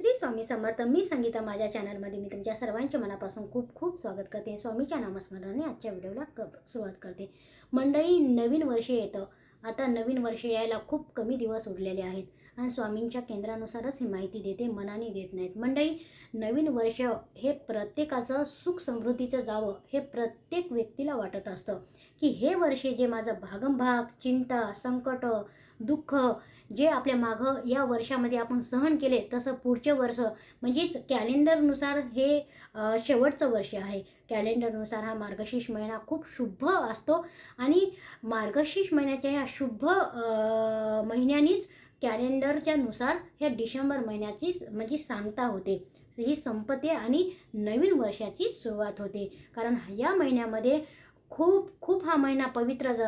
श्री स्वामी समर्थ मी संगीता माझ्या चॅनलमध्ये मी तुमच्या सर्वांचे मनापासून खूप खूप स्वागत करते. स्वामीच्या नामस्मरणाने आजच्या व्हिडिओला क सुरुवात करते. मंडळी नवीन वर्ष येतं. आता नवीन वर्ष यायला खूप कमी दिवस उरलेले आहेत आणि स्वामींच्या केंद्रानुसारच ही माहिती देते मनाने देत नाहीत. मंडळी नवीन वर्ष हे प्रत्येकाचं सुख समृद्धीचं जावं हे प्रत्येक व्यक्तीला वाटत असतं की हे वर्ष जे माझं भागमभाग चिंता संकट दुःख जे आपल्या मागं या वर्षामध्ये आपण सहन केले तसं पुढचे वर्ष म्हणजेच कॅलेंडरनुसार हे शेवटचं वर्ष आहे. कॅलेंडरनुसार हा मार्गशीर्ष महिना खूप शुभ असतो आणि मार्गशीर्ष महिन्याच्या ह्या शुभ महिन्यानीच कॅलेंडरच्या नुसार ह्या डिसेंबर महिन्याची म्हणजे सांगता होते. ही संपते आणि नवीन वर्षाची सुरुवात होते. कारण या महिन्यामध्ये खूप खूप हा महिना पवित्र ज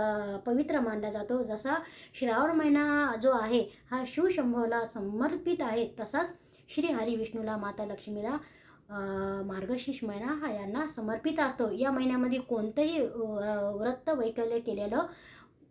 पवित्र मानला जातो. जसा श्रावण महिना जो आहे हा शिवशंभूला समर्पित आहे. तसाच श्री हरिविष्णूला माता लक्ष्मीला मार्गशीर्ष महिना हा यांना समर्पित असतो. या महिन्यामध्ये कोणतंही व्रत वैकल्य केलेलं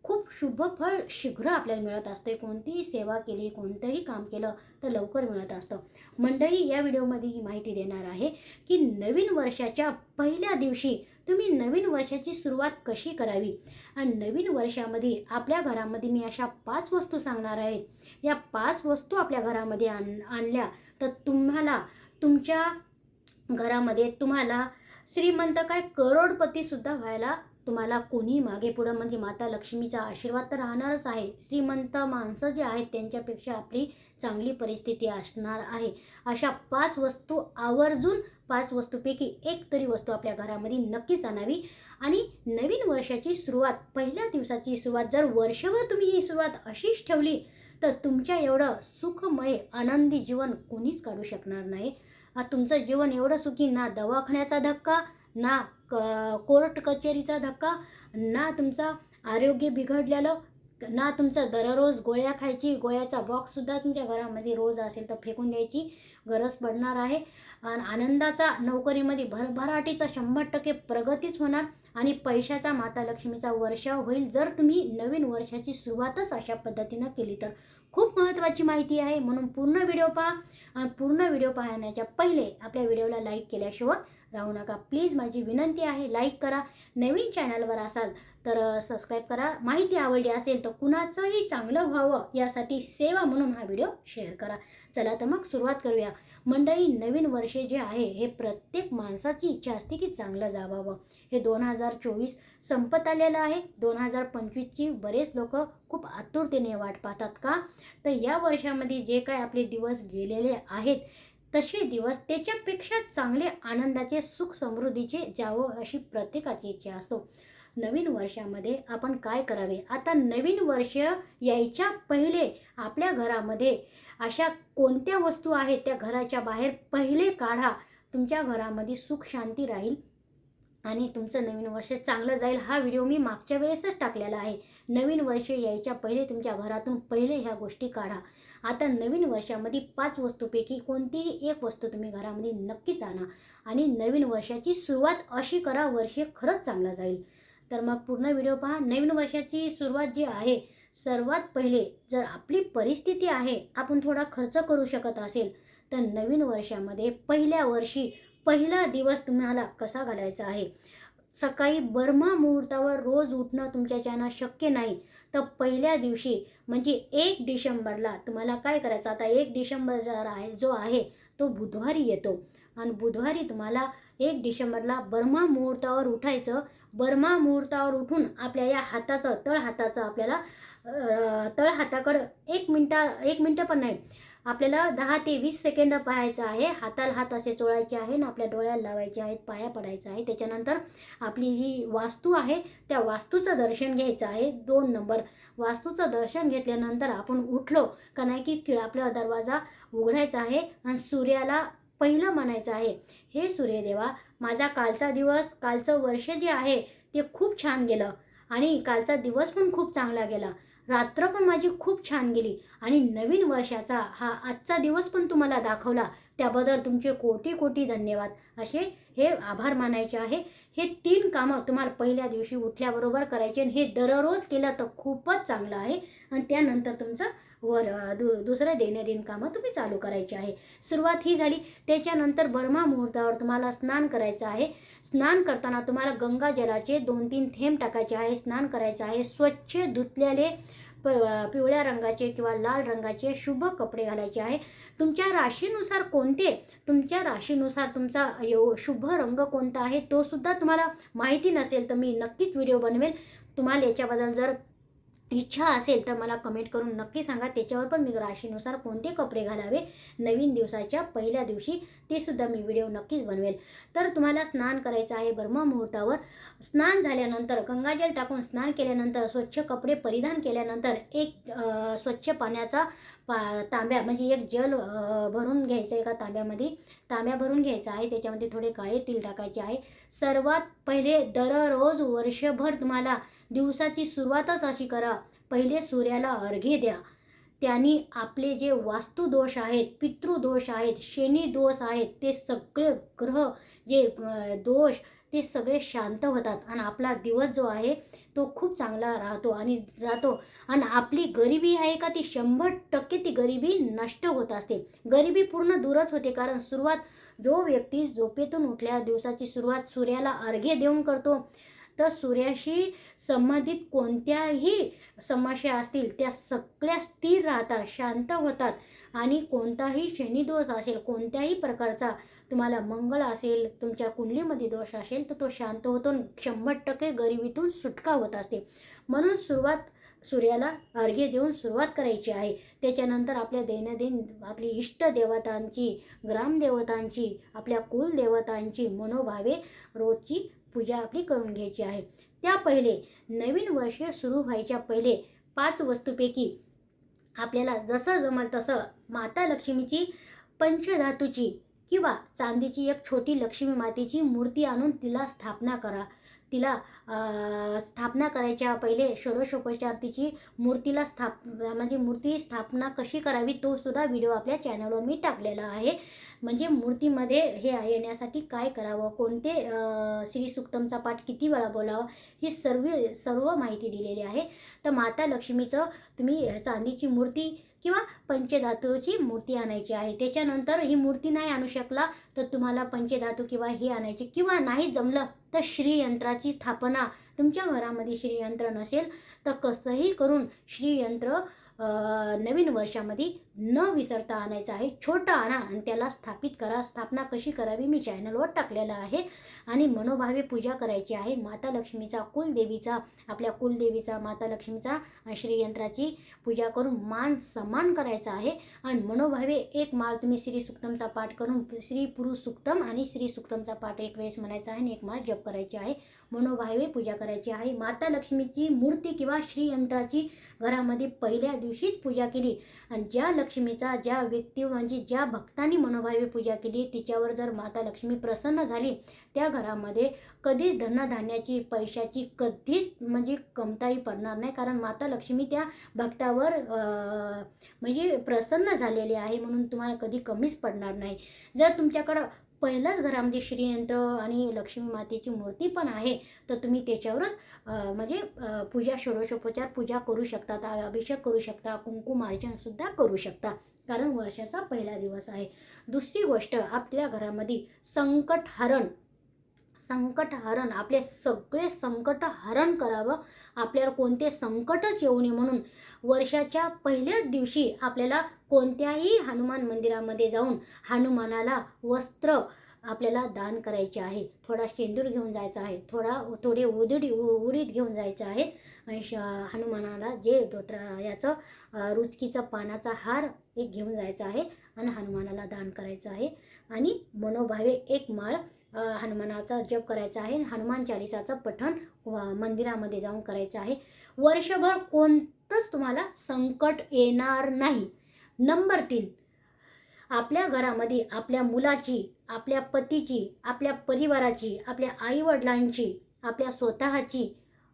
खूप शुभ फळ शीघ्र आपल्याला मिळत असते. कोणतीही सेवा केली कोणतंही काम केलं तर लवकर मिळत असतं. मंडळी या व्हिडिओमध्ये ही माहिती देणार आहे की नवीन वर्षाच्या पहिल्या दिवशी तुम्ही नवीन वर्षाची सुरुवात कशी करावी? आणि नवीन वर्षामध्ये आपल्या घरामध्ये मी अशा पाच वस्तू सांगणार आहेत या पाच वस्तू आपल्या घरामध्ये आण आणल्या तर तुम्हाला तुमच्या घरामध्ये तुम्हाला श्रीमंत काय करोडपतीसुद्धा व्हायला तुम्हाला कोणी मागे पुढं म्हणजे माता लक्ष्मीचा आशीर्वाद तर राहणारच आहे. श्रीमंत माणसं जे आहेत त्यांच्यापेक्षा आपली चांगली परिस्थिती असणार आहे. अशा पाच वस्तू आवर्जून पाच वस्तूपैकी एक तरी वस्तू आपल्या घरामध्ये नक्कीच आणावी. आणि नवीन वर्षाची सुरुवात पहिल्या दिवसाची सुरुवात जर वर्षभर तुम्ही ही सुरुवात अशीच ठेवली तर तुमच्या एवढं सुखमय आनंदी जीवन कोणीच काढू शकणार नाही. तुमचं जीवन एवढं सुखी ना दवाखान्याचा धक्का ना क कोर्ट कचेरीचा धक्का ना तुमचा आरोग्य बिघडलेलं ना तुमचं दररोज गोळ्या खायची गोळ्याचा बॉक्ससुद्धा तुमच्या घरामध्ये रोज असेल तर फेकून द्यायची गरज पडणार आहे. आणि आनंदाचा नोकरीमध्ये भरभराटीचा शंभर टक्के प्रगतीच होणार आणि पैशाचा माता लक्ष्मीचा वर्षाव होईल. जर तुम्ही नवीन वर्षाची सुरुवातच अशा पद्धतीनं केली तर खूप महत्त्वाची माहिती आहे. म्हणून पूर्ण व्हिडिओ पहा. आणि पूर्ण व्हिडिओ पाहण्याच्या पहिले आपल्या व्हिडिओला लाईक केल्याशिवाय राहू नका. प्लीज माझी विनंती आहे लाईक करा. नवीन चॅनलवर असाल तर सबस्क्राईब करा. माहिती आवडली असेल तर कुणाचंही चांगलं व्हावं यासाठी सेवा म्हणून हा व्हिडिओ शेअर करा. चला तर मग सुरुवात करूया. मंडळी नवीन वर्षे जे आहे हे प्रत्येक माणसाची इच्छा असते की चांगलं जावावं. हे दोन हजार चोवीस संपत आलेलं आहे. दोन हजार पंचवीसची बरेच लोक खूप आतुरतेने वाट पाहतात का? तर या वर्षामध्ये जे काय आपले दिवस गेलेले आहेत तसे दिवस त्याच्यापेक्षा चांगले आनंदाचे सुख समृद्धीचे जावं अशी प्रत्येकाची इच्छा असतो नवीन वर्षामध्ये आपण काय करावे? आता नवीन वर्ष यायच्या पहिले आपल्या घरामध्ये अशा कोणत्या वस्तू आहेत त्या घराच्या बाहेर पहिले काढा. तुमच्या घरामध्ये सुख शांती राहील आणि तुमचं नवीन वर्ष चांगलं जाईल. हा व्हिडिओ मी मागच्या वेळेसच टाकलेला आहे. नवीन वर्ष यायच्या पहिले तुमच्या घरातून पहिले ह्या गोष्टी काढा. आता नवीन वर्षामध्ये पाच वस्तूपैकी कोणतीही एक वस्तू तुम्ही घरामध्ये नक्कीच आणा आणि नवीन वर्षाची सुरुवात अशी करा. वर्ष खरंच चांगलं जाईल. तर मग पूर्ण व्हिडिओ पहा. नवीन वर्षाची सुरुवात जी आहे सर्वात पहिले जर आपली परिस्थिती आहे आपण थोडा खर्च करू शकत असेल तर नवीन वर्षामध्ये पहिल्या वर्षी पहिला दिवस तुम्हाला कसा घालायचा आहे? सकाळी बर्मा मुहूर्तावर रोज उठणं तुमच्याच्यानं शक्य नाही. तर पहिल्या दिवशी म्हणजे एक डिसेंबरला तुम्हाला काय करायचं? आता एक डिसेंबर जर आहे जो आहे तो बुधवारी येतो. आणि बुधवारी तुम्हाला एक डिसेंबरला बर्मा मुहूर्तावर उठायचं. बर्मा मुहूर्तावर उठून आपल्या या हाताचं तळ हाताचं आपल्याला तळ हाताकडं एक मिनटा एक मिनटं पण नाही. आपल्याला दहा ते वीस सेकंद पाहायचं आहे. हाताला हात असे चोळायचे आहे आणि आपल्या डोळ्याला लावायचे आहेत. पाया पडायचं आहे. त्याच्यानंतर आपली जी वास्तू आहे त्या वास्तूचं दर्शन घ्यायचं आहे. दोन नंबर. वास्तूचं दर्शन घेतल्यानंतर आपण उठलो का नाही की कि- आपला दरवाजा उघडायचा आहे आणि सूर्याला पहिलं म्हणायचं आहे. हे सूर्यदेवा माझा कालचा दिवस कालचं वर्ष जे आहे ते खूप छान गेलं. आणि कालचा दिवस पण खूप चांगला गेला. रात्र पण माझी खूप छान गेली. आणि नवीन वर्षाचा हा आजचा दिवस पण तुम्हाला दाखवला. त्याबद्दल तुमचे कोटी कोटी धन्यवाद. असे हे आभार मानायचे आहे. हे तीन कामं तुम्हाला पहिल्या दिवशी उठल्याबरोबर करायचे आणि हे दररोज केलं तर खूपच चांगलं आहे. आणि त्यानंतर तुमचं वर दु दुसरं दैनंदिन कामं तुम्ही चालू करायची आहे. सुरुवात ही झाली त्याच्यानंतर बर्मा मुहूर्तावर तुम्हाला स्नान करायचं आहे. स्नान करताना तुम्हाला गंगाजलाचे दोन तीन थेंब टाकायचे आहे. स्नान करायचं आहे. स्वच्छ धुतलेले प पिवळ्या रंगाचे किंवा लाल रंगाचे शुभ कपडे घालायचे आहे. तुमच्या राशीनुसार कोणते? तुमच्या राशीनुसार तुमचा यो शुभ रंग कोणता आहे? तो सुद्धा तुम्हाला माहिती नसेल तर मी नक्कीच व्हिडिओ बनवेल. तुम्हाला याच्याबद्दल जर इच्छा असेल तर मला कमेंट करून नक्की सांगा. त्याच्यावर पण मी राशीनुसार कोणते कपडे घालावे? नवीन दिवसाच्या पहिल्या दिवशी ते सुद्धा मी व्हिडिओ नक्कीच बनवेल. तर तुम्हाला स्नान करायचं आहे ब्रह्ममुहूर्तावर स्नान झाल्यानंतर गंगाजल टाकून स्नान केल्यानंतर स्वच्छ कपडे परिधान केल्यानंतर एक स्वच्छ पाण्याचा पा तांब्या म्हणजे एक जल भरून घ्यायचं एका तांब्यामध्ये. तांब्या भरून घ्यायचा आहे. त्याच्यामध्ये थोडे काळे तिल टाकायचे आहे. सर्वात पहिले दररोज वर्षभर तुम्हाला दिवसाची सुरुवातच अशी करा. पहिले सूर्याला अर्घ्य द्या. त्यांनी आपले जे वास्तुदोष आहेत पितृदोष आहेत शनी दोष आहेत ते सगळे ग्रह जे दोष ते सगळे शांत होतात. आणि आपला दिवस जो आहे तो खूप चांगला राहतो आणि जातो. आणि आपली गरिबी आहे का ती शंभर टक्के ती गरिबी नष्ट होत असते. गरिबी पूर्ण दूरच होते कारण सुरुवात जो व्यक्ती झोपेतून उठल्या दिवसाची सुरुवात सूर्याला अर्घ्य देऊन करतो. तर सूर्याशी संबंधित कोणत्याही समस्या असतील त्या सगळ्या स्थिर राहतात शांत होतात. आणि कोणताही शनिदोष असेल कोणत्याही प्रकारचा तुम्हाला मंगळ असेल तुमच्या कुंडलीमध्ये दोष असेल तर तो शांत होतो आणि शंभर टक्के गरिबीतून सुटका होत असते. म्हणून सुरुवात सूर्याला अर्घ्य देऊन सुरुवात करायची आहे. त्याच्यानंतर आपल्या दैनंदिन आपली इष्टदेवतांची ग्रामदेवतांची आपल्या कुलदेवतांची मनोभावे रोजची पूजा आपली करून घ्यायची आहे. त्या पहिले नवीन वर्ष सुरू व्हायच्या पहिले पाच वस्तूपैकी आपल्याला जसं जमल तसं माता लक्ष्मीची पंचधातूची किंवा चांदीची एक छोटी लक्ष्मी मातेची मूर्ती आणून तिला स्थापना करा. तिला स्थापना करायच्या पहिले षोडशोपचार तिची मूर्तीला स्थाप म्हणजे मूर्ती स्थापना कशी करावी तो सुद्धा व्हिडिओ आपल्या चॅनलवर मी टाकलेला आहे. म्हणजे मूर्तीमध्ये हे येण्यासाठी काय करावं कोणते श्री सुक्तमचा पाठ किती वेळा बोलावं ही सर्व सर्व माहिती दिलेली आहे. तर माता लक्ष्मीचं तुम्ही चांदीची मूर्ती किंवा पंचधातूची मूर्ती आणायची आहे. त्याच्यानंतर ही मूर्ती नाही आणू शकला तर तुम्हाला पंचधातू किंवा ही आणायची किंवा नाही जमलं तर श्रीयंत्राची स्थापना तुमच्या घरामध्ये श्रीयंत्र नसेल तर कसंही करून श्रीयंत्र नवीन वर्षामध्ये न विसरता आणायचं आहे. छोटं आणा आणि त्याला स्थापित करा. स्थापना कशी करावी मी चॅनलवर टाकलेलं आहे आणि मनोभावे पूजा करायची आहे. माता लक्ष्मीचा कुलदेवीचा आपल्या कुलदेवीचा माता लक्ष्मीचा श्रीयंत्राची पूजा करून मान सन्मान करायचा आहे. आणि मनोभावे एक माळ तुम्ही श्री सुक्तमचा पाठ करून श्री पुरुष सुक्तम आणि श्री सुक्तमचा पाठ एक वेळेस म्हणायचा आहे आणि एक माळ जप करायची आहे. मनोभावे पूजा करायची आहे. माता लक्ष्मीची मूर्ती किंवा श्रीयंत्राची घरामध्ये पहिल्या दिवशीच पूजा केली. आणि ज्या लक्ष्मीचा ज्या व्यक्ती म्हणजे ज्या भक्तांनी मनोभावे पूजा केली तिच्यावर जर माता लक्ष्मी प्रसन्न झाली त्या घरामध्ये कधीच धनधान्याची पैशाची कधीच म्हणजे कमताई पडणार नाही. कारण माता लक्ष्मी त्या भक्तावर म्हणजे प्रसन्न झालेली आहे म्हणून तुम्हाला कधी कमीच पडणार नाही. जर तुमच्याकडं पहिल्याच घरामध्ये श्रीयंत्र आणि लक्ष्मी मातेची मूर्ती पण आहे तर तुम्ही त्याच्यावरच म्हणजे पूजा षोडशोपचार पूजा करू शकता अभिषेक करू शकता कुंकुमार्चनसुद्धा करू शकता कारण वर्षाचा पहिला दिवस आहे. दुसरी गोष्ट आपल्या घरामध्ये संकट हरण संकट हरण आपले सगळे संकट हरण करावं. आपल्याला कोणते संकटच येऊ नये म्हणून वर्षाच्या पहिल्याच दिवशी आपल्याला कोणत्याही हनुमान मंदिरामध्ये जाऊन हनुमानाला वस्त्र आपल्याला दान करायचे आहे. थोडा शेंदूर घेऊन जायचा आहे. थोडा थोडे उदडी उ- उडीद घेऊन जायचं आहे. श हनुमानाला जे धोत्रा याचं रुचकीचा पानाचा हार एक घेऊन जायचा आहे. आणि हनुमानाला दान करायचं आहे. आणि मनोभावे एक माळ हनुमानाचा जप करायचा आहे. हनुमान चालिसाचं पठण व मंदिरामध्ये जाऊन करायचं आहे. वर्षभर कोणतंच तुम्हाला संकट येणार नाही. नंबर तीन आपल्या घरामध्ये आपल्या मुलाची आपल्या पतीची आपल्या परिवाराची आपल्या आईवडिलांची आपल्या स्वतःची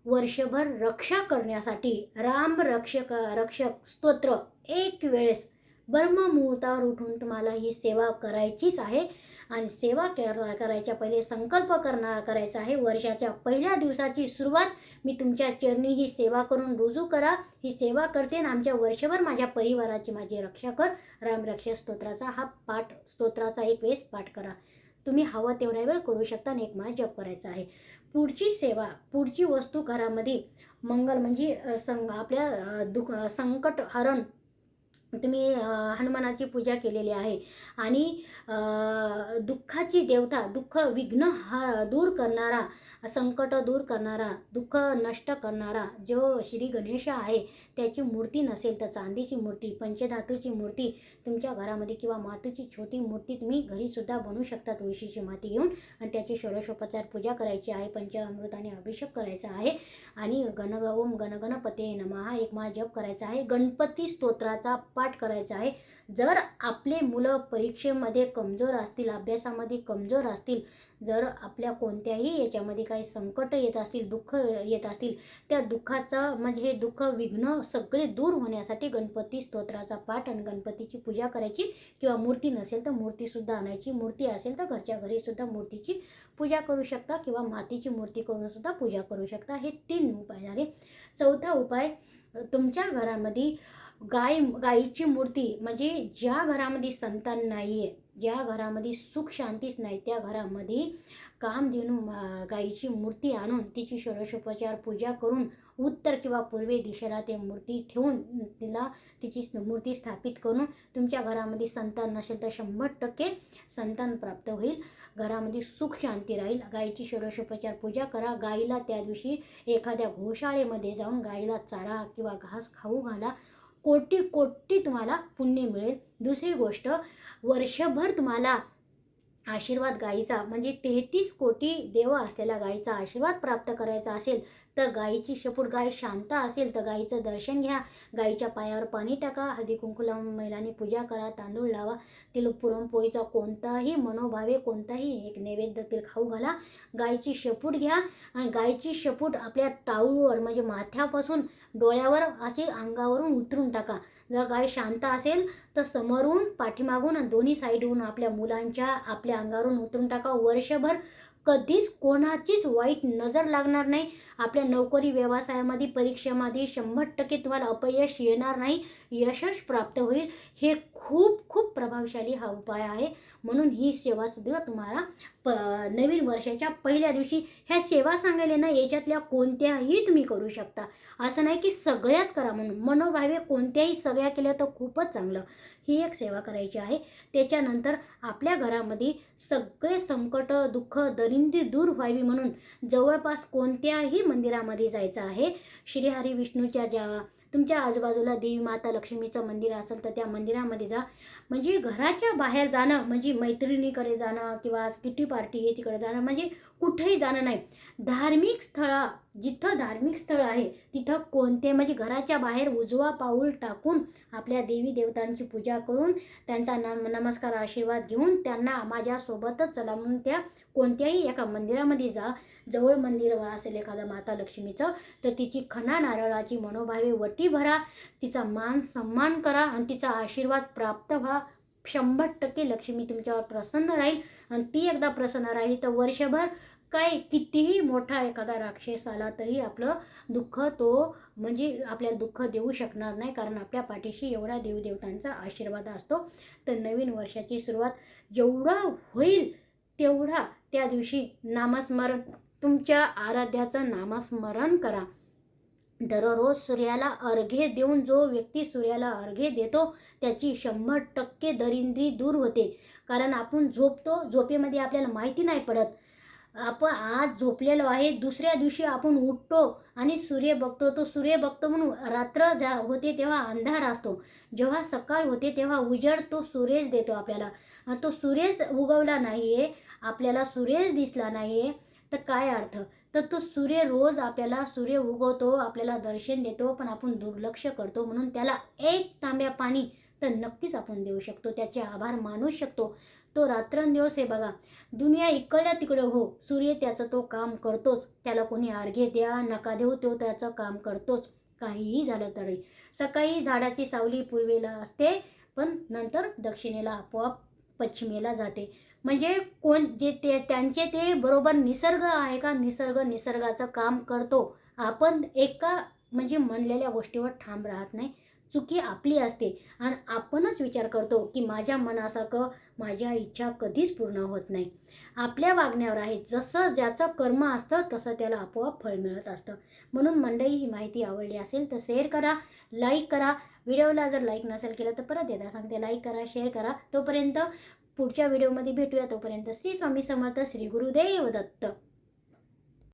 वर्षभर रक्षा करण्यासाठी राम रक्षक रक्षक स्तोत्र एक वेळेस ब्रह्ममुहूर्तावर उठून तुम्हाला ही सेवा करायचीच आहे. आणि सेवा कर करायच्या पहिले संकल्प करणार करायचा आहे. वर्षाच्या पहिल्या दिवसाची सुरुवात मी तुमच्या चरणी ही सेवा करून रुजू करा. ही सेवा करते आणि आमच्या वर्षभर माझ्या परिवाराची माझी रक्षा कर. रामरक्षा स्तोत्राचा हा पाठ स्तोत्राचा एक वेळेस पाठ करा. तुम्ही हवं तेवढ्या वेळ करू शकता आणि एक माळ जप करायचा आहे. पुढची सेवा पुढची वस्तू घरामध्ये मंगल म्हणजे सं आपल्या दुख संकट हरण तुम्ही हनुमानाची पूजा केलेली आहे. आणि दुःखाची देवता दुःख विघ्न हा दूर करणारा संकट दूर करणारा दुःख नष्ट करणारा जो श्री गणेश आहे त्याची मूर्ती नसेल तर चांदीची मूर्ती पंचधातूची मूर्ती तुमच्या घरामध्ये किंवा मातूची छोटी मूर्ती तुम्ही घरीसुद्धा बनवू शकता. तुळशीची माती घेऊन आणि त्याची षोडशोपचार पूजा करायची आहे. पंचामृताने अभिषेक करायचा आहे आणि गण ओम गणगणपते नमः. हा एक महा जप करायचा आहे. गणपती स्तोत्राचा पाठ करायचा आहे. जर आपले मुलं परीक्षेमध्ये कमजोर असतील अभ्यासामध्ये कमजोर असतील जर आपल्या कोणत्याही याच्यामध्ये काही संकट येत असतील दुःख येत असतील त्या दुःखाचा म्हणजे हे दुःख विघ्न सगळे दूर होण्यासाठी गणपती स्तोत्राचा पाठ आणि गणपतीची पूजा करायची. किंवा मूर्ती नसेल तर मूर्तीसुद्धा आणायची. मूर्ती असेल तर घरच्या घरीसुद्धा मूर्तीची पूजा करू शकता किंवा मातीची मूर्ती करूनसुद्धा पूजा करू शकता. हे तीन उपाय झाले. चौथा उपाय तुमच्या घरामध्ये गाय गाईची मूर्ती म्हणजे ज्या घरामध्ये संतान नाही आहे ज्या घरामध्ये सुख शांतीच नाही. त्या घरामध्ये कामधेनू गाईची मूर्ती आणून तिची षोडशोपचार पूजा करून उत्तर किंवा पूर्वे दिशेला ते मूर्ती ठेवून तिला तिची मूर्ती स्थापित करून तुमच्या घरामध्ये संतान नसेल तर शंभर टक्के संतान प्राप्त होईल. घरामध्ये सुख शांती राहील. गाईची षोडशोपचार पूजा करा. गाईला त्या दिवशी एखाद्या गोशाळेमध्ये जाऊन गाईला चारा किंवा घास खाऊ घाला. कोटी कोटी तुम्हाला पुण्य मिळेल. दुसरी गोष्ट वर्षभर तुम्हाला आशीर्वाद गाईचा म्हणजे तेहतीस कोटी देव असलेला गाईचा आशीर्वाद प्राप्त करायचा असेल तर गाईची शेपूट गाय शांत असेल तर गाईचं दर्शन घ्या. गाईच्या पायावर पाणी टाका. हळदी कुंकू लावून महिलांनी पूजा करा. तांदूळ लावा. तिला पुरणपोळीचा कोणताही मनोभावे कोणताही एक नैवेद्य तिल खाऊ घाला. गाईची शेपूट घ्या. आणि गाईची शेपूट आपल्या टाळूवर म्हणजे माथ्यापासून डोळ्यावर असे अंगावरून उतरून टाका. जर गाय शांत असेल तर समोरून पाठीमागून आणि दोन्ही साईडहून आपल्या मुलांच्या आपल्या अंगावरून उतरून टाका. वर्षभर कधीच कोणाचीच वाईट नजर लागणार नाही. आपल्या नोकरी व्यवसायामध्ये परीक्षेमध्ये शंभर टक्के तुम्हाला अपयश येणार नाही. यशच प्राप्त होईल. हे खूप खूप प्रभावशाली हा उपाय आहे. म्हणून ही सेवा सुद्धा तुम्हाला प नवीन वर्षाच्या पहिल्या दिवशी ह्या सेवा सांगायला ना याच्यातल्या कोणत्याही तुम्ही करू शकता. असं नाही की सगळ्याच करा म्हणून. मनोभावे कोणत्याही सगळ्या केल्या तर खूपच चांगलं. ही एक सेवा करायची आहे. त्याच्यानंतर आपल्या घरामध्ये सगळे संकट दुःख दरिंदी दूर व्हावी म्हणून जवळपास कोणत्याही मंदिरामध्ये जायचं आहे. श्रीहरी विष्णूच्या ज्या तुमच्या आजूबाजूला देवी माता लक्ष्मीचं मंदिर असेल तर त्या मंदिरामध्ये जा. म्हणजे घराच्या बाहेर जाणं म्हणजे मैत्रिणीकडे जाणं किंवा किटी पार्टी हे तिकडे जाणं म्हणजे कुठेही जाणं नाही. धार्मिक स्थळा जिथं धार्मिक स्थळ आहे तिथं कोणते? म्हणजे घराच्या बाहेर उजवा पाऊल टाकून आपल्या देवी देवतांची पूजा करून त्यांचा नम नमस्कार आशीर्वाद घेऊन त्यांना माझ्यासोबतच चला म्हणून त्या कोणत्याही एका मंदिरामध्ये जा. जवळ मंदिर असेल एखादं माता लक्ष्मीचं तर तिची खणा नारळाची मनोभावे वटी भरा. तिचा मान सन्मान करा आणि तिचा आशीर्वाद प्राप्त व्हा. शंभर टक्के लक्ष्मी तुमच्यावर प्रसन्न राहील आणि ती एकदा प्रसन्न राहील तर वर्षभर काय कितीही मोठा एखादा राक्षस आला तरी आपलं दुःख तो म्हणजे आपल्याला दुःख देऊ शकणार नाही. कारण आपल्या पाठीशी एवढा देवदेवतांचा आशीर्वाद असतो. तर नवीन वर्षाची सुरुवात जेवढा होईल तेवढा त्या दिवशी नामस्मरण तुमच्या आराध्याचं नामस्मरण करा. दररोज सूर्याला अर्घ्य देऊन जो व्यक्ती सूर्याला अर्घ्य देतो त्याची शंभर टक्के दरिंद्री दूर होते. कारण आपण झोपतो झोपेमध्ये आपल्याला माहिती नाही पडत. आपण आज झोपलेलो आहे. दुसऱ्या दिवशी आपण उठतो आणि सूर्य बघतो. तो सूर्य बघतो म्हणून रात्र जा होते तेव्हा अंधार असतो. जेव्हा सकाळ होते तेव्हा उजड तो सूर्यच देतो आपल्याला. तो सूर्यच उगवला नाही आहे आपल्याला सूर्यच दिसला नाही आहे तर काय अर्थ? तर तो सूर्य रोज आपल्याला सूर्य उगवतो आपल्याला दर्शन देतो पण आपण दुर्लक्ष करतो म्हणून त्याला एक तांब्या पाणी तर नक्कीच आपण देऊ शकतो. त्याचे आभार मानू शकतो. तो रात्रंदिवस हे बघा दुनिया इकडल्या तिकडे हो सूर्य त्याचं तो काम करतोच. त्याला कोणी अर्घ्य द्या नका देऊ तो त्याचं काम करतोच. काहीही झालं तरी. सकाळी झाडाची सावली पूर्वेला असते पण नंतर दक्षिणेला आपोआप पश्चिमेला जाते. म्हणजे कोण जे ते त्यांचे ते बरोबर निसर्ग आहे का? निसर्ग निसर्गाचं काम करतो. आपण एका म्हणजे म्हणलेल्या गोष्टीवर ठाम राहत नाही. चुकी आपली असते. आणि आपणच विचार करतो की माझ्या मनासारखं माझ्या इच्छा कधीच पूर्ण होत नाही. आपल्या वागण्यावर आहे. जसं ज्याचं कर्म असतं तसं त्याला आपोआप फळ मिळत असतं. म्हणून मंडळी ही माहिती आवडली असेल तर शेअर करा लाईक करा. व्हिडिओला जर लाईक नसेल केलं तर परत येता सांगते लाईक करा शेअर करा. तोपर्यंत पुढच्या व्हिडिओमध्ये भेटूया. तोपर्यंत श्री स्वामी समर्थ श्री गुरुदेव दत्त.